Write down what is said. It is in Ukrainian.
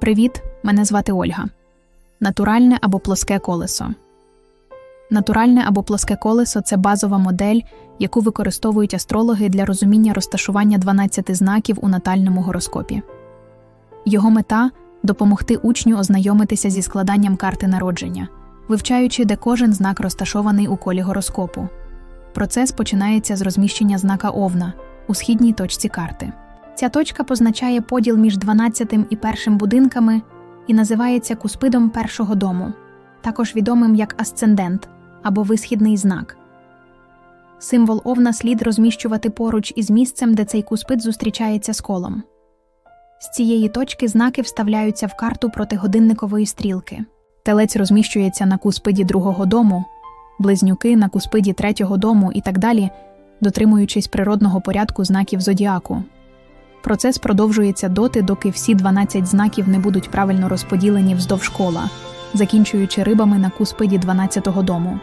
Привіт, мене звати Ольга. Натуральне або плоске колесо. Натуральне або плоске колесо це базова модель, яку використовують астрологи для розуміння розташування 12 знаків у натальному гороскопі. Його мета допомогти учню ознайомитися зі складанням карти народження, вивчаючи, де кожен знак розташований у колі гороскопу. Процес починається з розміщення знака Овна у східній точці карти. Ця точка позначає поділ між 12 і першим будинками і називається куспидом першого дому, також відомим як асцендент або висхідний знак. Символ овна слід розміщувати поруч із місцем, де цей куспид зустрічається з колом. З цієї точки знаки вставляються в карту проти годинникової стрілки. Телець розміщується на куспиді другого дому, близнюки на куспиді третього дому і так далі, дотримуючись природного порядку знаків зодіаку. Процес продовжується доти, доки всі 12 знаків не будуть правильно розподілені вздовж кола, закінчуючи рибами на куспиді 12-го дому.